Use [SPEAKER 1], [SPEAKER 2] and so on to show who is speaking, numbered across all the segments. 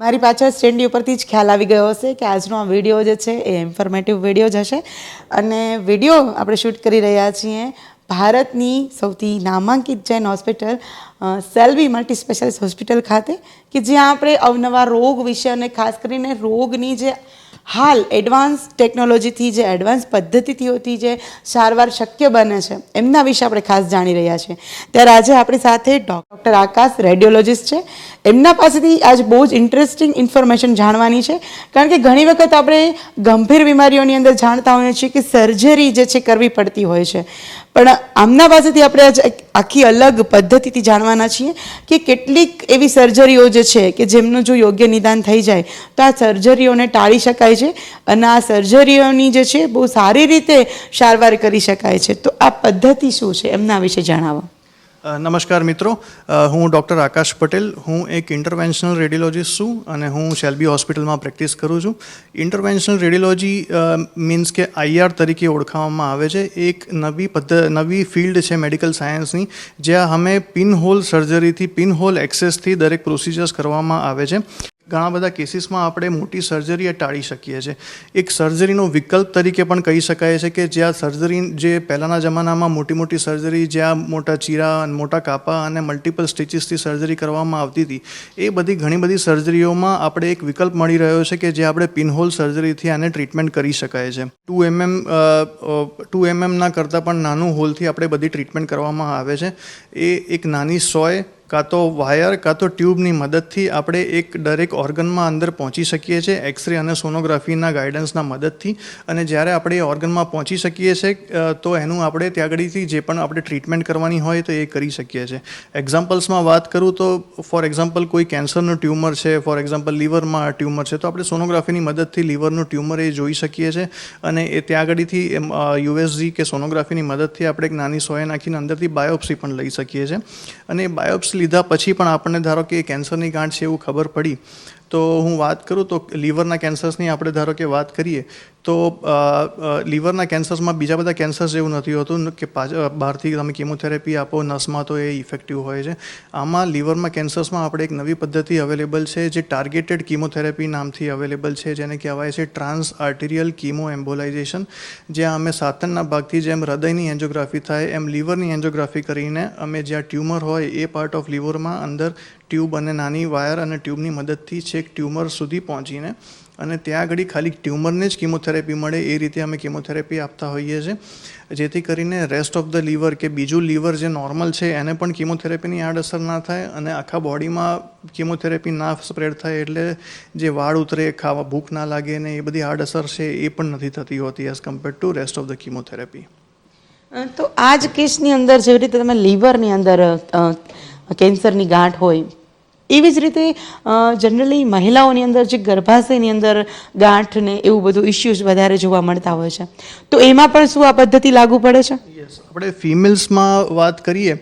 [SPEAKER 1] મારી પાછળ સ્ટેન્ડી ઉપરથી જ ખ્યાલ આવી ગયો હશે કે આજનો આ વીડિયો જે છે એ ઇન્ફોર્મેટિવ વીડિયો જ હશે. અને વીડિયો આપણે શૂટ કરી રહ્યા છીએ ભારતની સૌથી નામાંકિત Jain hospital Selvi multi specialist hospital ખાતે, કે જ્યાં આપણે અવનવા રોગ વિશે અને ખાસ કરીને રોગની જે હાલ એડવાન્સ ટેકનોલોજીથી જે એડવાન્સ પદ્ધતિથીઓથી જે સારવાર શક્ય બને છે, એમના વિશે આપણે ખાસ જાણી રહ્યા છીએ. ત્યારે આજે આપણી સાથે ડૉક્ટર આકાશ રેડિયોલોજિસ્ટ છે. એમના પાસેથી આજ બહુ જ ઇન્ટરેસ્ટિંગ ઇન્ફોર્મેશન જાણવાની છે. કારણ કે ઘણી વખત આપણે ગંભીર બીમારીઓની અંદર જાણતા હોઈએ છીએ કે સર્જરી જે છે કરવી પડતી હોય છે. પણ આમના પાસેથી આપણે આજ આખી અલગ પદ્ધતિથી જાણવાના છીએ કે કેટલીક એવી સર્જરીઓ જે છે કે જેમનું જો યોગ્ય નિદાન થઈ જાય તો આ સર્જરીઓને ટાળી શકાય છે અને આ સર્જરીઓની જે છે બહુ સારી રીતે સારવાર કરી શકાય છે. તો આ પદ્ધતિ શું છે? એમના વિશે જણાવો.
[SPEAKER 2] નમસ્કાર મિત્રો. હું ડૉક્ટર આકાશ પટેલ. હું એક ઇન્ટરવેન્શનલ રેડિયોલોજિસ્ટ છું અને હું શેલ્બી હોસ્પિટલમાં પ્રેક્ટિસ કરું છું. ઇન્ટરવેન્શનલ રેડિયોલોજી મીન્સ કે આઈઆર તરીકે ઓળખાવવામાં આવે છે. એક નવી પદ્ધ, નવી ફિલ્ડ છે મેડિકલ સાયન્સની, જ્યાં અમે પિનહોલ સર્જરીથી, પિનહોલ એક્સેસથી દરેક પ્રોસિજર્સ કરવામાં આવે છે. ઘણા બધા કેસીસમાં આપણે મોટી સર્જરી ટાળી શકીએ છીએ. એક સર્જરીનો વિકલ્પ તરીકે પણ કહી શકાય છે કે જ્યાં સર્જરી જે પહેલાંના જમાનામાં મોટી મોટી સર્જરી જ્યાં મોટા ચીરા મોટા કાપા અને મલ્ટિપલ સ્ટિચીસથી સર્જરી કરવામાં આવતી હતી, એ બધી ઘણી બધી સર્જરીઓમાં આપણે એક વિકલ્પ મળી રહ્યો છે કે જે આપણે પિનહોલ સર્જરીથી આને ટ્રીટમેન્ટ કરી શકાય છે. ટુ એમએમ ટુ એમએમના કરતાં પણ નાનું હોલથી આપણે બધી ટ્રીટમેન્ટ કરવામાં આવે છે. એ એક નાની સોય કાં તો વાયર, કાં તો ટ્યુબની મદદથી આપણે એક દરેક ઓર્ગનમાં અંદર પહોંચી શકીએ છીએ, એક્સરે અને સોનોગ્રાફીના ગાઈડન્સના મદદથી. અને જ્યારે આપણે એ ઓર્ગનમાં પહોંચી શકીએ છીએ તો એનું આપણે ત્યાં આગળથી જે પણ આપણે ટ્રીટમેન્ટ કરવાની હોય તો એ કરી શકીએ છીએ. એક્ઝામ્પલ્સમાં વાત કરું તો, ફોર એક્ઝામ્પલ કોઈ કેન્સરનું ટ્યુમર છે, ફોર એક્ઝામ્પલ લીવરમાં ટ્યુમર છે, તો આપણે સોનોગ્રાફીની મદદથી લીવરનું ટ્યુમર એ જોઈ શકીએ છીએ. અને એ ત્યાં આગળથી યુએસજી કે સોનોગ્રાફીની મદદથી આપણે એક નાની સોય નાખીને અંદરથી બાયોપ્સી પણ લઈ શકીએ છીએ. અને બાયોપ્સી લીધા પછી પણ આપણને ધારો કે કેન્સરની ગાંઠ છે એવું ખબર પડી તો હું વાત કરું તો લીવરના કેન્સર્સની આપણે ધારો કે વાત કરીએ, તો લીવરના કેન્સર્સમાં બીજા બધા કેન્સર્સ જેવું નથી હોતું કે બહારથી તમે કેમોથેરાપી આપો, નસમાં તો એ ઇફેક્ટિવ હોય છે. આમાં લીવરમાં કેન્સર્સમાં આપણે એક નવી પદ્ધતિ અવેલેબલ છે જે ટાર્ગેટેડ કીમોથેરાપી નામથી અવેલેબલ છે, જેને કહેવાય છે ટ્રાન્સ આર્ટિરિયલ કીમો એમ્બોલાઇઝેશન જ્યાં અમે સાતનના ભાગથી જેમ હૃદયની એન્જોગ્રાફી થાય, એમ લીવરની એન્જોગ્રાફી કરીને અમે જ્યાં ટ્યુમર હોય એ પાર્ટ ઓફ લીવરમાં અંદર ટ્યુબ અને નાની વાયર અને ટ્યુબની મદદથી છેક ટ્યુમર સુધી પહોંચીને અને ત્યાં આગળ ખાલી ટ્યુમરને જ કિમોથેરેપી મળે એ રીતે અમે કિમોથેરેપી આપતા હોઈએ છીએ. જેથી કરીને રેસ્ટ ઓફ ધ લીવર કે બીજું લીવર જે નોર્મલ છે એને પણ કિમોથેરેપીની આડઅસર ના થાય અને આખા બોડીમાં કિમોથેરેપી ના સ્પ્રેડ થાય એટલે જે વાળ ઉતરે, ખાવા ભૂખ ના લાગે ને એ બધી આડઅસર છે એ પણ નથી થતી હોતી as compare to rest of the chemotherapy
[SPEAKER 1] તો આ જ કેસની અંદર જેવી રીતે તમે લીવરની અંદર કેન્સરની ગાંઠ હોય એવી જ રીતે જનરલી મહિલાઓની અંદર જે ગર્ભાશયની અંદર ગાંઠ ને એવું બધું ઇસ્યુઝ વધારે જોવા મળતા હોય છે. તો એમાં પણ શું આ પદ્ધતિ લાગુ પડે છે?
[SPEAKER 2] આપણે ફિમેલ્સમાં વાત કરીએ,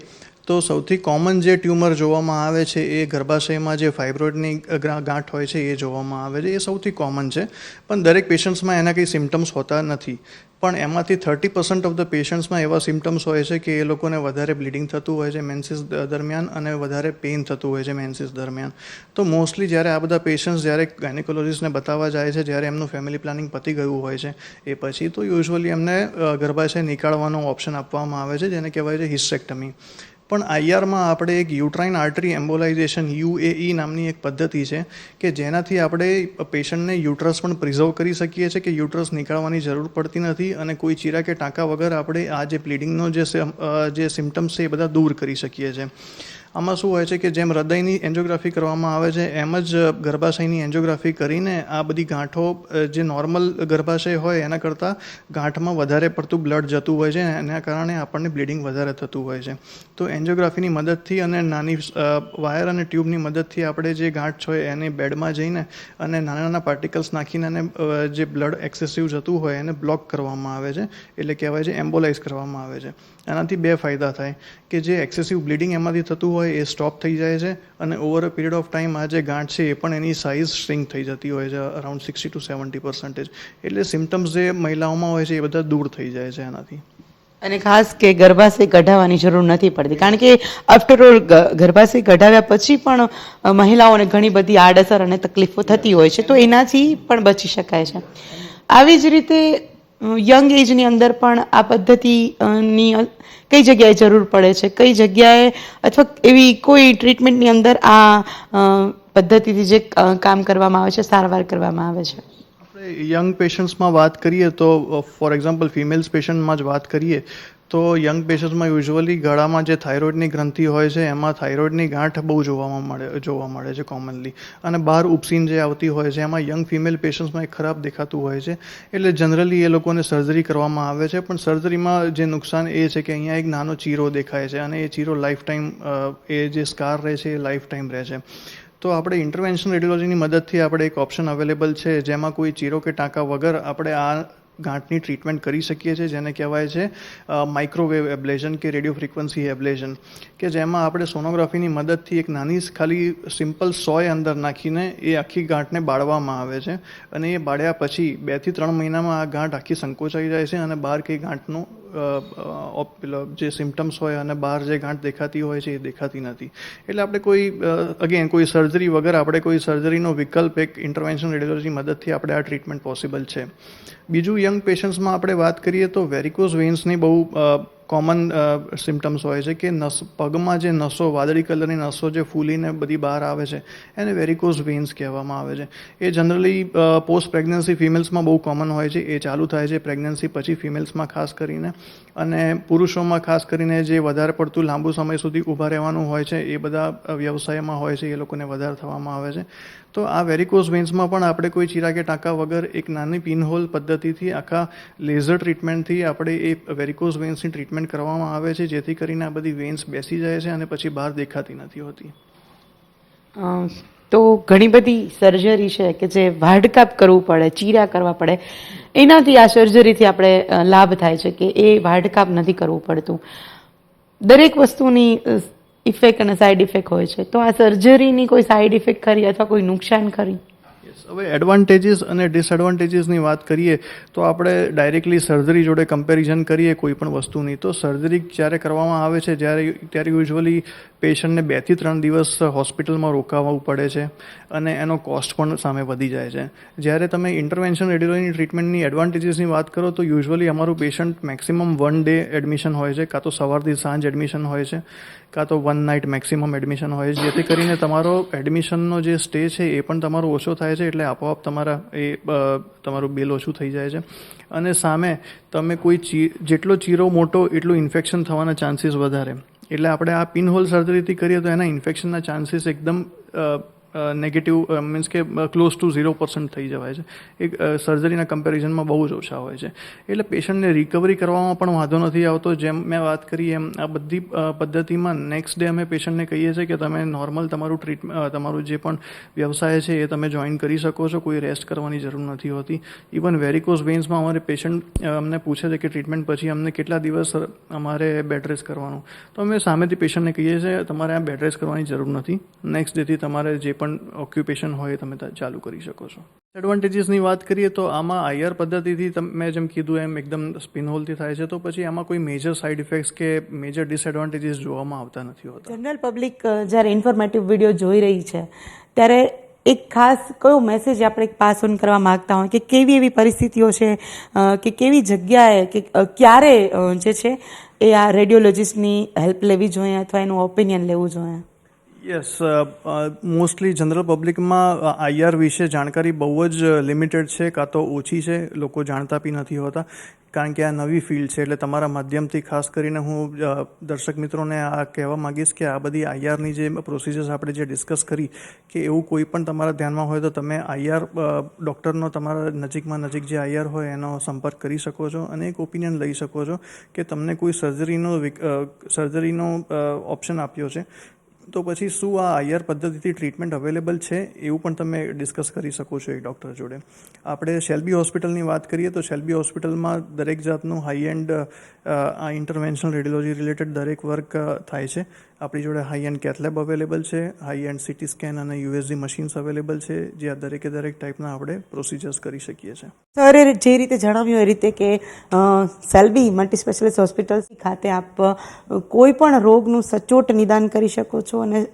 [SPEAKER 2] તો સૌથી કોમન જે ટ્યુમર જોવામાં આવે છે, એ ગર્ભાશયમાં જે ફાઇબ્રોઇડની ગાંઠ હોય છે, એ જોવામાં આવે છે, એ સૌથી કોમન છે. પણ દરેક પેશન્ટ્સમાં એના કંઈ સિમ્ટમ્સ હોતા નથી. પણ એમાંથી થર્ટી પર્સન્ટ ઓફ ધ પેશન્ટ્સમાં એવા સિમ્ટમ્સ હોય છે કે એ લોકોને વધારે બ્લીડિંગ થતું હોય છે મેન્સિસ દરમિયાન અને વધારે પેઇન થતું હોય છે મેન્સિસ દરમિયાન. તો મોસ્ટલી જ્યારે આ બધા પેશન્ટ્સ જ્યારે ગાયનેકોલોજીસ્ટને બતાવવા જાય છે, જ્યારે એમનું ફેમિલી પ્લાનિંગ પતી ગયું હોય છે, એ પછી તો યુઝ્યુઅલી એમને ગર્ભાશય નીકાળવાનો ઓપ્શન આપવામાં આવે છે, જેને કહેવાય છે હિસ્ટેક્ટમી પણ આઈઆરમાં આપણે એક યુટ્રાઇન આર્ટરી એમ્બોલાઇઝેશન યુએઈ નામની એક પદ્ધતિ છે કે જેનાથી આપણે પેશન્ટને યુટ્રસ પણ પ્રિઝર્વ કરી શકીએ છીએ કે યુટ્રસ નીકાળવાની જરૂર પડતી નથી અને કોઈ ચીરા કે ટાંકા વગર આપણે આ જે બ્લીડિંગનો જે સિમ્ટમ્સ છે એ બધા દૂર કરી શકીએ છીએ. આમાં શું હોય છે કે જેમ હૃદયની એન્જિયોગ્રાફી કરવામાં આવે છે, એમ જ ગર્ભાશયની એન્જિયોગ્રાફી કરીને આ બધી ગાંઠો જે નોર્મલ ગર્ભાશય હોય એના કરતાં ગાંઠમાં વધારે પડતું બ્લડ જતું હોય છે એના કારણે આપણને બ્લીડિંગ વધારે થતું હોય છે. તો એન્જિયોગ્રાફીની મદદથી અને નાની વાયર અને ટ્યુબની મદદથી આપણે જે ગાંઠ છે એને બેડમાં જઈને અને નાના નાના પાર્ટિકલ્સ નાખીને અને જે બ્લડ એક્સેસિવ જતું હોય એને બ્લોક કરવામાં આવે છે, એટલે કહેવાય છે એમ્બોલાઇઝ કરવામાં આવે છે. આનાથી બે ફાયદા થાય કે જે એક્સેસિવ બ્લીડિંગ એમાંથી થતું હોય એ સ્ટોપ થઈ જાય છે અને over a period of time આ જે ગાંઠ છે એ પણ એની સાઇઝ શ્રિંક થઈ જતી હોય છે around sixty to seventy percentage એટલે સિમ્ટમ્સ જે મહિલાઓમાં હોય છે એ બધા દૂર થઈ જાય છે એનાથી.
[SPEAKER 1] અને ખાસ કે ગર્ભાશય કઢાવવાની જરૂર નથી પડતી. કારણ કે આફ્ટર ઓલ ગર્ભાશય કઢાવ્યા પછી પણ મહિલાઓને ઘણી બધી આડઅસર અને તકલીફો થતી હોય છે. તો એનાથી પણ બચી શકાય છે. આવી જ રીતે યંગ એજની અંદર પણ આ પદ્ધતિની કઈ જગ્યાએ જરૂર પડે છે? કઈ જગ્યાએ અથવા એવી કોઈ ટ્રીટમેન્ટની અંદર આ પદ્ધતિથી જે કામ કરવામાં આવે છે, સારવાર કરવામાં આવે છે?
[SPEAKER 2] યંગ પેશન્ટ્સમાં વાત કરીએ તો ફોર એક્ઝામ્પલ ફિમેલ્સ પેશન્ટમાં જ વાત કરીએ તો યંગ પેશન્ટ્સમાં યુઝ્યુઅલી ગળામાં જે થાઇરોઇડની ગ્રંથિ હોય છે, એમાં થાઇરોઇડની ગાંઠ બહુ જોવામાં મળે, જોવા મળે છે કોમનલી અને બહાર ઉપસીન જે આવતી હોય છે, એમાં યંગ ફિમેલ પેશન્ટ્સમાં એ ખરાબ દેખાતું હોય છે. એટલે જનરલી એ લોકોને સર્જરી કરવામાં આવે છે, પણ સર્જરીમાં જે નુકસાન એ છે કે અહીંયા એક નાનો ચીરો દેખાય છે અને એ ચીરો લાઈફ ટાઈમ એ જે સ્કાર રહે છે એ લાઈફ ટાઈમ રહે છે. તો આપણે ઇન્ટરવેન્શન રેડિયોલોજીની મદદથી આપણે એક ઓપ્શન અવેલેબલ છે, જેમાં કોઈ ચીરો કે ટાંકા વગર આપણે આ ગાંઠની ટ્રીટમેન્ટ કરી શકીએ છીએ, જેને કહેવાય છે માઇક્રોવેવ એબ્લેશન કે રેડિયો ફ્રિકવન્સી એબ્લેશન કે જેમાં આપણે સોનોગ્રાફીની મદદથી એક નાની ખાલી સિમ્પલ સોય અંદર નાખીને એ આખી ગાંઠને બાળવામાં આવે છે. અને એ બાળ્યા પછી બેથી ત્રણ મહિનામાં આ ગાંઠ આખી સંકોચાઈ જાય છે અને બહાર કંઈ ગાંઠનું જે સિમ્ટમ્સ હોય અને બહાર જે ગાંઠ દેખાતી હોય છે એ દેખાતી નથી. એટલે આપણે કોઈ અગેન કોઈ સર્જરી વગર આપણે કોઈ સર્જરીનો વિકલ્પ, એક ઇન્ટરવેન્શન રેડિયોલોજી મદદથી આપણે આ ટ્રીટમેન્ટ પોસિબલ છે. બીજું યંગ પેશન્ટ્સમાં આપણે વાત કરીએ તો વેરિકોઝ વેન્સની બહુ કોમન સિમ્ટમ્સ હોય છે કે નસ, પગમાં જે નસો, વાદળી કલરની નસો જે ફૂલીને બધી બહાર આવે છે, એને વેરિકોઝ વેન્સ કહેવામાં આવે છે. એ જનરલી પોસ્ટ પ્રેગ્નન્સી ફિમેલ્સમાં બહુ કોમન હોય છે, એ ચાલુ થાય છે પ્રેગ્નન્સી પછી ફિમેલ્સમાં ખાસ કરીને, અને પુરુષોમાં ખાસ કરીને જે વધારે પડતું લાંબુ સમય સુધી ઊભા રહેવાનું હોય છે, એ બધા વ્યવસાયમાં હોય છે, એ લોકોને વધારે થવામાં આવે છે. તો આ વેરિકોઝ વેન્સમાં પણ આપણે કોઈ ચીરા કે ટાંકા વગર એક નાની પિનહોલ પદ્ધતિથી આખા લેઝર ટ્રીટમેન્ટથી આપણે એ વેરિકોઝ વેન્સની ટ્રીટમેન્ટ કરવામાં આવે છે, જેથી કરીને આ બધી વેન્સ બેસી જાય છે અને પછી બહાર દેખાતી નથી હોતી.
[SPEAKER 1] તો ઘણી બધી સર્જરી છે કે જે વાઢકાપ કરવું પડે, ચીરા કરવા પડે, એનાથી આ સર્જરીથી આપણે લાભ થાય છે કે એ વાઢકાપ નથી કરવું પડતું. દરેક વસ્તુની ઇફેક્ટ અને સાઈડ ઇફેક્ટ હોય છે. તો આ સર્જરીની કોઈ સાઈડ ઇફેક્ટ ખરી અથવા કોઈ નુકસાન ખરી?
[SPEAKER 2] હવે એડવાન્ટેજીસ અને ડિસએડવાન્ટેજીસની વાત કરીએ, તો આપણે ડાયરેક્ટલી સર્જરી જોડે કમ્પેરિઝન કરીએ કોઈ પણ વસ્તુની. તો સર્જરી જ્યારે કરવામાં આવે છે, જ્યારે ત્યારે યુઝ્યુઅલી પેશન્ટને બેથી ત્રણ દિવસ હોસ્પિટલમાં રોકાવવું પડે છે અને એનો કોસ્ટ પણ સામે વધી જાય છે. જ્યારે તમે ઇન્ટરવેન્શન રેડિયોલોજીની ટ્રીટમેન્ટની એડવાન્ટેજીસની વાત કરો, તો યુઝ્યુઅલી અમારું patient maximum one day admission હોય છે, કાં તો સવારથી સાંજ એડમિશન હોય છે. કાં તો વન નાઇટ મેક્સિમમ એડમિશન હોય છે. જેથી કરીને તમારો એડમિશનનો જે સ્ટે છે એ પણ તમારો ઓછો થાય છે એટલે આપોઆપ તમારા એ તમારું બિલ ઓછું થઈ જાય છે. અને સામે તમે કોઈ ચી, જેટલો ચીરો મોટો એટલું ઇન્ફેક્શન થવાના ચાન્સીસ વધારે. એટલે આપણે આ પિનહોલ સર્જરીથી કરીએ તો એના ઇન્ફેક્શનના ચાન્સીસ એકદમ નેગેટિવ મીન્સ કે ક્લોઝ ટુ ઝીરો પર્સન્ટ થઈ જવાય છે. એક સર્જરીના કમ્પેરિઝનમાં બહુ જ ઓછા હોય છે. એટલે પેશન્ટને રિકવરી કરવામાં પણ વાંધો નથી આવતો. જેમ મેં વાત કરી એમ, આ બધી પદ્ધતિમાં નેક્સ્ટ ડે અમે પેશન્ટને કહીએ છીએ કે તમે નોર્મલ તમારું ટ્રીટમેન્ટ તમારું જે પણ વ્યવસાય છે એ તમે જોઈન કરી શકો છો. કોઈ રેસ્ટ કરવાની જરૂર નથી હોતી. ઇવન વેરિકોઝ વેન્સમાં અમારે પેશન્ટ અમને પૂછે છે કે ટ્રીટમેન્ટ પછી અમને કેટલા દિવસ અમારે બેડ રેસ્ટ કરવાનું. તો અમે સામેથી પેશન્ટને કહીએ છીએ, તમારે આ બેડ રેસ્ટ કરવાની જરૂર નથી. નેક્સ્ટ ડેથી તમારે જે પણ ઓક્યુપેશન હોય તમે ચાલુ કરી શકો છો. એડવાન્ટેજીસની વાત કરીએ તો આમાં આઈઆર પદ્ધતિથી તમે જેમ કીધું એમ એકદમ સ્પિન હોલથી થાય છે, તો પછી આમાં કોઈ મેજર સાઇડ ઇફેક્ટ્સ કે મેજર ડિસએડવાન્ટેજીસ જોવામાં આવતા નથી હોતા.
[SPEAKER 1] જનરલ પબ્લિક જ્યારે ઇન્ફોર્મેટિવ વીડિયો જોઈ રહી છે, ત્યારે એક ખાસ કયો મેસેજ આપણે પાસ ઓન કરવા માંગતા હોય કે કેવી એવી પરિસ્થિતિઓ છે કે કેવી જગ્યાએ કે ક્યારે જે છે એ આ રેડિયોલોજિસ્ટની હેલ્પ લેવી જોઈએ અથવા એનું ઓપિનિયન લેવું જોઈએ?
[SPEAKER 2] યસ મોસ્ટલી જનરલ પબ્લિકમાં આઈઆર વિશે જાણકારી બહુ જ લિમિટેડ છે, કાં તો ઓછી છે, લોકો જાણતા બી નથી હોતા. કારણ કે આ નવી ફિલ્ડ છે, એટલે તમારા માધ્યમથી ખાસ કરીને હું દર્શક મિત્રોને આ કહેવા માંગીશ કે આ બધી આઈઆરની જે પ્રોસિજર્સ આપણે જે ડિસ્કસ કરી, કે એવું કોઈ પણ તમારા ધ્યાનમાં હોય તો તમે આઈઆર ડૉક્ટરનો તમારા નજીકમાં નજીક જે આઈઆર હોય એનો સંપર્ક કરી શકો છો અને એક ઓપિનિયન લઈ શકો છો કે તમને કોઈ સર્જરીનો સર્જરીનો ઓપ્શન આપ્યો છે. તો પછી શું આ આઈઆર પદ્ધતિથી ટ્રીટમેન્ટ અવેલેબલ છે, એવું પણ તમે ડિસ્કસ કરી શકો છો એક ડૉક્ટર જોડે. આપણે શેલ્બી હોસ્પિટલની વાત કરીએ તો શેલ્બી હોસ્પિટલમાં દરેક જાતનું હાઈ એન્ડ આ ઇન્ટરવેન્શનલ રેડિયોલોજી રિલેટેડ દરેક વર્ક થાય છે. આપણી જોડે high end cath lab available છે હાઈ એન્ડ સિટી સ્કેન અને યુએસજી મશીન્સ અવેલેબલ છે, જે આ દરેકે દરેક ટાઈપના આપણે પ્રોસિજર્સ કરી શકીએ છીએ.
[SPEAKER 1] સરે જે રીતે જણાવ્યું એ રીતે કે સેલ્બી મલ્ટી સ્પેશિયાલિસ્ટ હોસ્પિટલ ખાતે આપ કોઈ પણ રોગનું સચોટ નિદાન કરી શકો છો અને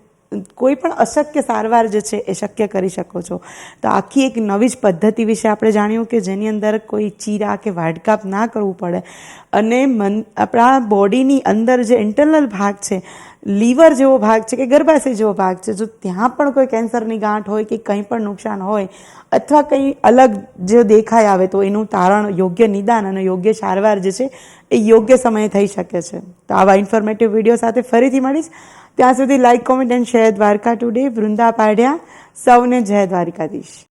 [SPEAKER 1] કોઈ પણ અશક્ય સારવાર જે છે એ શક્ય કરી શકો છો. તો આખી એક નવી જ પદ્ધતિ વિશે આપણે જાણ્યું કે જેની અંદર કોઈ ચીરા કે વાડકાપ ના કરવું પડે અને મન, આપણા બોડીની અંદર જે ઇન્ટરનલ ભાગ છે, લીવર જેવો ભાગ છે કે ગર્ભાશય જેવો ભાગ છે, જો ત્યાં પણ કોઈ કેન્સરની ગાંઠ હોય કે કંઈ પણ નુકસાન હોય અથવા કંઈ અલગ જે દેખાય આવે તો એનું તારણ યોગ્ય નિદાન અને યોગ્ય સારવાર જે છે એ યોગ્ય સમયે થઈ શકે છે. તો આવા ઇન્ફોર્મેટિવ વીડિયો સાથે ફરીથી મળીશ. ત્યાં સુધી like comment and share Dwarka today Vrinda પાડ્યા. સૌને જય દ્વારકાધીશ.